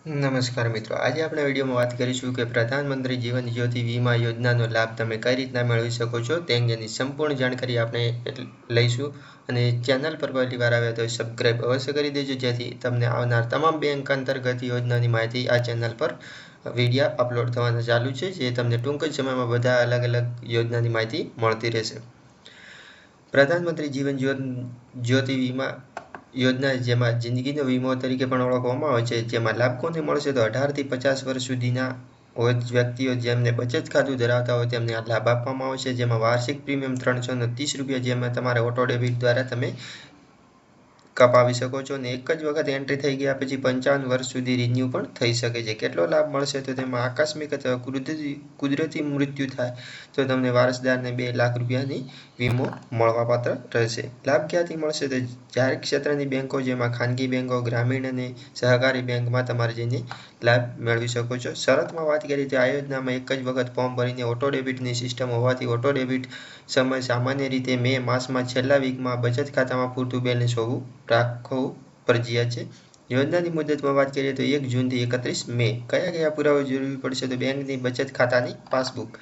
નમસ્કાર મિત્રો, આજે આપણે વિડીયોમાં વાત કરીશું કે પ્રધાનમંત્રી જીવન જ્યોતિ વીમા યોજનાનો લાભ તમે કઈ રીતના મેળવી શકો છો તે અંગેની સંપૂર્ણ જાણકારી આપણે લઈશું અને ચેનલ પર પહેલી વાર આવે તો સબસ્ક્રાઈબ અવશ્ય કરી દેજો, જેથી તમને આવનાર તમામ બેંક અંતર્ગત યોજનાની માહિતી આ ચેનલ પર વિડીયા અપલોડ થવાના ચાલુ છે, જે તમને ટૂંક જ સમયમાં બધા અલગ અલગ યોજનાની માહિતી મળતી રહેશે. પ્રધાનમંત્રી જીવન જ્યોતિ વીમા યોજના જેમાં જિંદગીનો વીમો તરીકે પણ ઓળખવામાં આવે છે. જેમાં લાભ કોને મળશે તો અઢારથી પચાસ વર્ષ સુધીના હોય વ્યક્તિઓ જેમને બચત ખાતું ધરાવતા હોય તેમને આ લાભ આપવામાં આવશે. જેમાં વાર્ષિક પ્રીમિયમ ત્રણસો ત્રીસ રૂપિયા જેમાં તમારે ઓટો ડેબિટ દ્વારા તમે કપાવી શકો છો અને એક જ વખત એન્ટ્રી થઈ ગયા પછી પંચાવન વર્ષ સુધી રિન્યુ પણ થઈ શકે છે. કેટલો લાભ મળશે તો તેમાં આકસ્મિક અથવા કુદરતી કુદરતી મૃત્યુ થાય તો તમને વારસદારને બે લાખ રૂપિયાની વીમો મળવાપાત્ર રહેશે. લાભ ક્યાંથી મળશે તો જાહેર ક્ષેત્રની બેંકો જેમાં ખાનગી બેંકો, ગ્રામીણ અને સહકારી બેંકમાં તમારે જઈને લાભ મેળવી શકો છો. શરતમાં વાત કરીએ તો આ યોજનામાં એક જ વખત ફોર્મ ભરીને ઓટો ડેબિટની સિસ્ટમ હોવાથી ઓટો ડેબિટ સમય સામાન્ય રીતે મે માસમાં છેલ્લા વીકમાં બચત ખાતામાં પૂરતું બેલેન્સ હોવું રાખવું ફરજિયાત છે. યોજનાની મુદતમાં વાત કરીએ તો એક જૂનથી એકત્રીસ મે કયા કયા પુરાવા જરૂરી પડશે તો બેંકની બચત ખાતાની પાસબુક.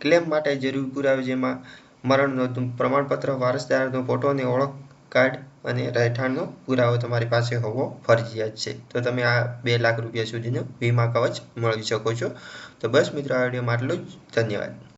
ક્લેમ માટે જરૂરી પુરાવા જેમાં મરણનો પ્રમાણપત્ર, વારસદારનો ફોટો અને ઓળખ કાર્ડ અને રહેઠાણનો પુરાવો તમારી પાસે હોવો ફરજિયાત છે. તો તમે આ બે લાખ રૂપિયા સુધીનો વીમા કવચ મેળવી શકો છો. તો બસ મિત્રો, આ વિડીયોમાં આટલું જ. ધન્યવાદ.